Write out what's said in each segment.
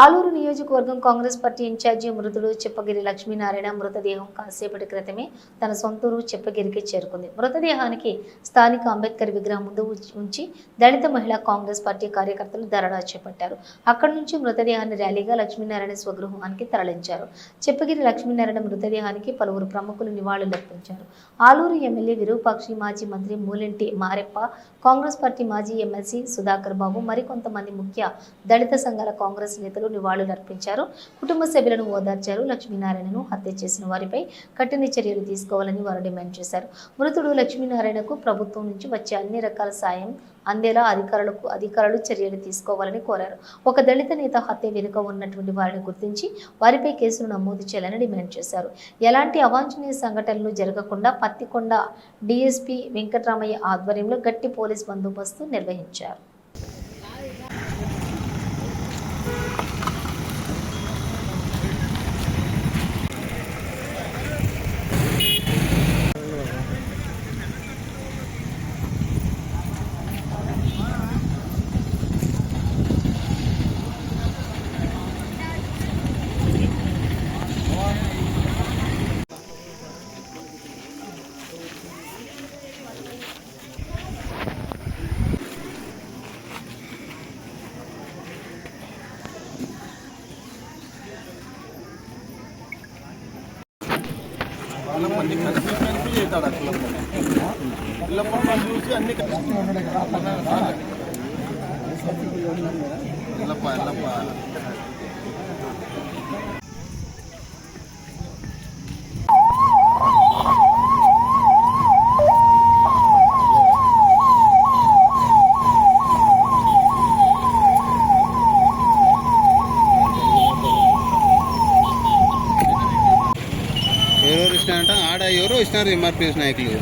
ఆలూరు నియోజకవర్గం Congress party incharge మృతుడు చెప్పగిరి లక్ష్మీనారాయణ మృతదేహం కాసేపటి క్రితమే తన సొంతూరు చెప్పగిరికి చేరుకుంది. మృతదేహానికి స్థానిక అంబేద్కర్ విగ్రహం ముందు ఉంచి- దళిత మహిళా కాంగ్రెస్ పార్టీ కార్యకర్తలు ధరడా చేపట్టారు. అక్కడి నుంచి మృతదేహాన్ని ర్యాలీగా లక్ష్మీనారాయణ స్వగృహానికి తరలించారు. చెప్పగిరి లక్ష్మీనారాయణ మృతదేహానికి పలువురు ప్రముఖులు నివాళులర్పించారు ఆలూరు ఎమ్మెల్యే విరూపాక్షి మాజీ మంత్రి మూలెంటి మారెప్ప కాంగ్రెస్ పార్టీ మాజీ ఎమ్మెల్సీ సుధాకర్ బాబు మరికొంతమంది ముఖ్య దళిత సంఘాల కాంగ్రెస్ నేతలు నివాళులర్పించారు కుటుంబ సభ్యులను ఓదార్చారు. లక్ష్మీనారాయణను హత్య చేసిన వారిపై కఠిన చర్యలు తీసుకోవాలని వారు డిమాండ్ చేశారు. మృతుడు లక్ష్మీనారాయణకు ప్రభుత్వం నుంచి వచ్చే అన్ని రకాల సాయం అందేలా అధికారులకు అధికారులు చర్యలు తీసుకోవాలని కోరారు. ఒక దళిత నేత హత్య వెనుక ఉన్నటువంటి వారిని గుర్తించి వారిపై కేసులు నమోదు చేయాలని డిమాండ్ చేశారు. ఎలాంటి అవాంఛనీయ సంఘటనలు జరగకుండా పత్తికొండ డీఎస్పీ వెంకటరామయ్య ఆధ్వర్యంలో గట్టి పోలీస్ బందోబస్తు నిర్వహించారు. అన్ని కలిపి కలిపి చేస్తాడు అట్లా పిల్లప్ప చూసి అన్ని ఎల్లప్ప ఎల్లప్ప ఆడ ఎవరో ఇచ్చినారు ఎంఆర్పిఎస్ నాయకులు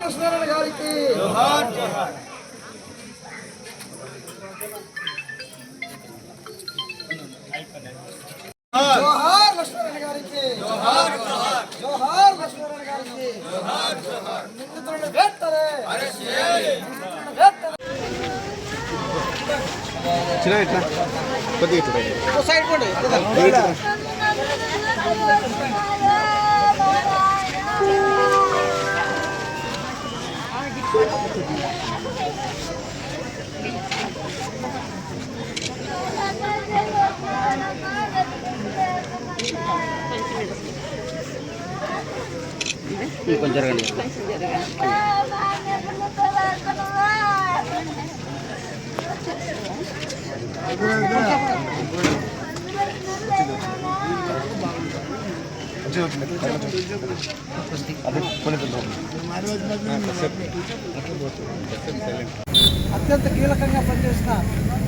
కృష్ణారాయణ గారికి జోహార్ లక్ష్మీనారాయణ గారికి జోహార్ జోహార్ లక్ష్మీనారాయణ గారికి నిందితులను వేట్టరే నిందితులను వేట్టరే ఇచ్చినా ఇట్లా కొద్దిగా ఇట్లా సైడ్ పోండి కొంచెం జరగండి అత్యంత కీలకంగా పనిచేసిన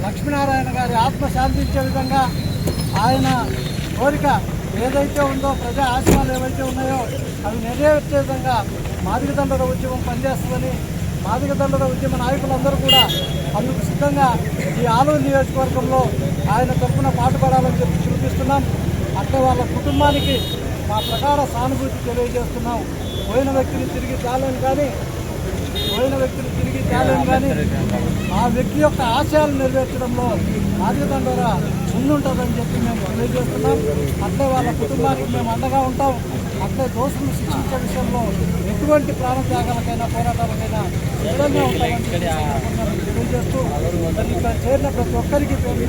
లక్ష్మీనారాయణ గారి ఆత్మ శాంతించే విధంగా ఆయన కోరిక ఏదైతే ఉందో ప్రజా ఆశయాలు ఏవైతే ఉన్నాయో అవి నెరవేర్చే విధంగా మాదికదండల ఉద్యమం పనిచేస్తుందని మాదికదండల ఉద్యమ నాయకులందరూ కూడా అందుకు సిద్ధంగా ఈ ఆలూరు నియోజకవర్గంలో ఆయన తరఫున పాటుపడాలని చెప్పి చూపిస్తున్నాం. అక్కడ వాళ్ళ కుటుంబానికి మా ప్రకార సానుభూతి తెలియజేస్తున్నాం. పోయిన వ్యక్తిని తిరిగి తేలేం కానీ పోయిన వ్యక్తిని తిరిగి తేలేం కానీ ఆ వ్యక్తి యొక్క ఆశయాలు నెరవేర్చడంలో బాధ్యత ద్వారా ముందుంటుందని చెప్పి మేము తెలియజేస్తున్నాం. అట్లే వాళ్ళ కుటుంబానికి మేము అండగా ఉంటాం. అట్లే దోషులు శిక్షించే విషయంలో ఎటువంటి ప్రాణత్యాగాలకైనా పోరాటాలకైనా సిద్ధంగా ఉంటామని తెలియజేస్తూ ఇక్కడ చేరిన ప్రతి ఒక్కరికి పేరు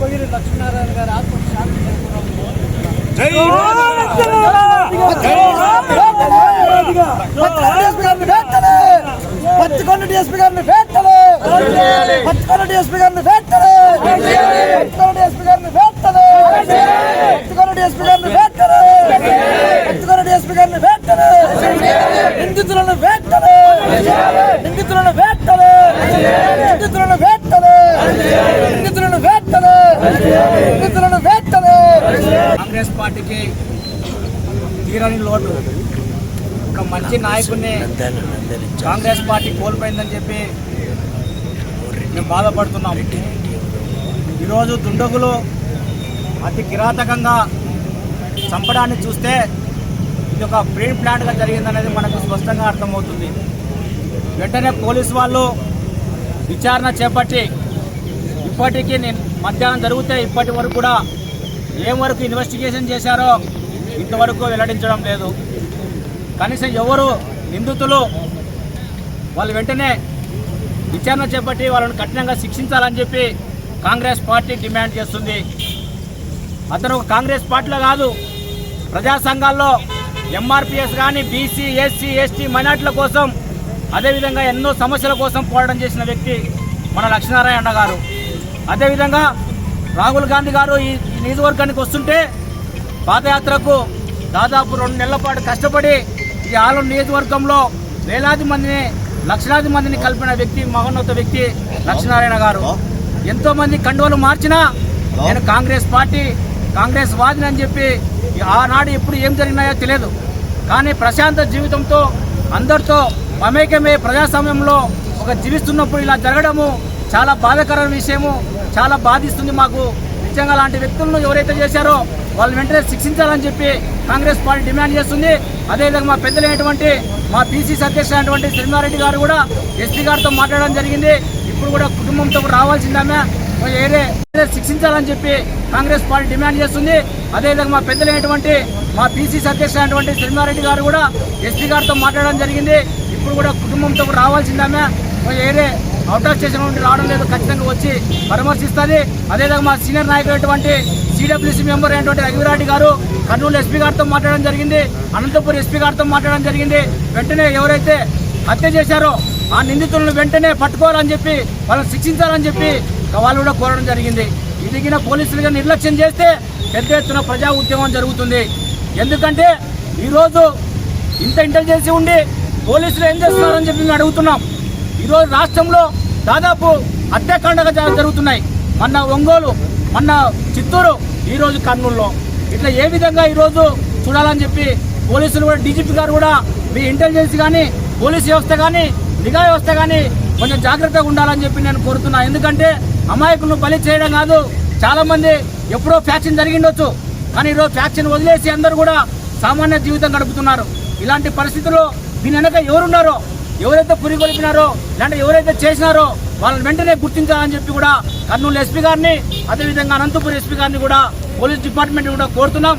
ఉపగిరి లక్ష్మీనారాయణ గారి ఆత్మ శాంతి పత్తికొండ డిఎస్పీ గారిని వేట్టలే పత్తికొండ డిఎస్పీ గారిని వేట్టలే పత్తికొండ డిఎస్పీ గారిని వేట్టలే పత్తికొండ డిఎస్పీ గారిని వేట్టలే పత్తికొండ డిఎస్పీ గారిని వేట్టలే నిందితులను నిందితులను వేట్టలే నిందితులను వేట్టలే నిందితులను వేట్టలే నిందితులను వేట్టలే కాంగ్రెస్ పార్టీకి తీరని లోటు. ఒక మంచి నాయకుడిని కాంగ్రెస్ పార్టీ కోల్పోయిందని చెప్పి మేము బాధపడుతున్నాం. ఈరోజు దుండగులు అతి కిరాతకంగా చంపడాన్ని చూస్తే ఇది ఒక ప్రీ ప్లాన్గా జరిగిందనేది మనకు స్పష్టంగా అర్థమవుతుంది. వెంటనే పోలీసు వాళ్ళు విచారణ చేపట్టి ఇప్పటికీ నేను మధ్యాహ్నం జరిగితే ఇప్పటి వరకు కూడా ఏం వరకు ఇన్వెస్టిగేషన్ చేశారో ఇంతవరకు వెల్లడించడం లేదు. కనీసం ఎవరు నిందితులు వాళ్ళు వెంటనే విచారణ చేపట్టి వాళ్ళని కఠినంగా శిక్షించాలని చెప్పి కాంగ్రెస్ పార్టీ డిమాండ్ చేస్తుంది. అతను కాంగ్రెస్ పార్టీలో కాదు ప్రజా సంఘాల్లో ఎంఆర్పిఎస్ కానీ బీసీ ఎస్సీ ఎస్టీ మైనార్టీల కోసం అదేవిధంగా ఎన్నో సమస్యల కోసం పోరాటం చేసిన వ్యక్తి మన లక్ష్మీనారాయణ గారు. అదేవిధంగా రాహుల్ గాంధీ గారు ఈ నియోజకవర్గానికి వస్తుంటే పాదయాత్రకు దాదాపు రెండు నెలల పాటు కష్టపడి ఈ ఆలం నియోజకవర్గంలో వేలాది మందిని లక్షలాది మందిని కలిపిన వ్యక్తి మహోన్నత వ్యక్తి లక్ష్మీనారాయణ గారు. ఎంతో మంది కండువలు మార్చినా నేను కాంగ్రెస్ పార్టీ కాంగ్రెస్ వాదిని అని చెప్పి ఆనాడు ఎప్పుడు ఏం జరిగినాయో తెలియదు. కానీ ప్రశాంత జీవితంతో అందరితో మమేకమే ప్రజాస్వామ్యంలో ఒక జీవిస్తున్నప్పుడు ఇలా జరగడము చాలా బాధాకరమైన విషయము. చాలా బాధిస్తుంది మాకు. నిజంగా లాంటి వ్యక్తులను ఎవరైతే చేశారో వాళ్ళు వెంటనే శిక్షించాలని చెప్పి కాంగ్రెస్ పార్టీ డిమాండ్ చేస్తుంది. అదేవిధంగా మా పెద్దలైనటువంటి మా పీసీసీ అధ్యక్షులైనటువంటి శ్రీమారెడ్డి గారు కూడా ఎస్పీ గారితో మాట్లాడడం జరిగింది. ఇప్పుడు కూడా కుటుంబంతో రావాల్సిందామే ఏరే శిక్షించాలని చెప్పి కాంగ్రెస్ పార్టీ డిమాండ్ చేస్తుంది. అదేవిధంగా మా పెద్దలైనటువంటి మా పీసీసీ అధ్యక్షులైనటువంటి శ్రీమారెడ్డి గారు కూడా ఎస్పీ గారితో మాట్లాడడం జరిగింది. ఇప్పుడు కూడా కుటుంబంతో రావాల్సిందామే ఏరే అవుట్ ఆఫ్ స్టేషన్ నుండి రావడం లేదు ఖచ్చితంగా వచ్చి పరామర్శిస్తుంది. అదేవిధంగా మా సీనియర్ నాయకులైనటువంటి సిడబ్ల్యూసీ మెంబర్ అయినటువంటి రఘువిరాటి గారు కర్నూలు ఎస్పీ గారితో మాట్లాడడం జరిగింది అనంతపురం ఎస్పీ గారితో మాట్లాడడం జరిగింది. వెంటనే ఎవరైతే హత్య చేశారో ఆ నిందితులను వెంటనే పట్టుకోవాలని చెప్పి వాళ్ళని శిక్షించాలని చెప్పి వాళ్ళు కూడా కోరడం జరిగింది. ఇదిగిన పోలీసులుగా నిర్లక్ష్యం చేస్తే పెద్ద ఎత్తున ప్రజా ఉద్యమం జరుగుతుంది. ఎందుకంటే ఈరోజు ఇంత ఇంటెలిజెన్సీ ఉండి పోలీసులు ఏం చేస్తున్నారని చెప్పి మేము అడుగుతున్నాం. ఈరోజు రాష్ట్రంలో దాదాపు హత్యాకాండగా జరుగుతున్నాయి. మన ఒంగోలు మన చిత్తూరు ఈరోజు కర్నూలులో. ఇట్లా ఏ విధంగా ఈరోజు చూడాలని చెప్పి పోలీసులు కూడా డీజీపీ గారు కూడా మీ ఇంటెలిజెన్స్ కానీ పోలీస్ వ్యవస్థ కానీ నిఘా వ్యవస్థ కానీ కొంచెం జాగ్రత్తగా ఉండాలని చెప్పి నేను కోరుతున్నా. ఎందుకంటే అమాయకులను బలి చేయడం కాదు చాలామంది ఎప్పుడో ఫ్యాక్షన్ జరిగిండొచ్చు. కానీ ఈరోజు ఫ్యాక్షన్ వదిలేసి అందరూ కూడా సామాన్య జీవితం గడుపుతున్నారు. ఇలాంటి పరిస్థితుల్లో దీని వెనక ఎవరున్నారో ఎవరైతే పురిగొలిపినారో లేదంటే ఎవరైతే చేసినారో వాళ్ళని వెంటనే గుర్తించాలని చెప్పి కూడా కర్నూలు ఎస్పీ గారిని అదేవిధంగా అనంతపురం ఎస్పీ గారిని కూడా పోలీస్ డిపార్ట్మెంట్ కూడా కోరుతున్నాం.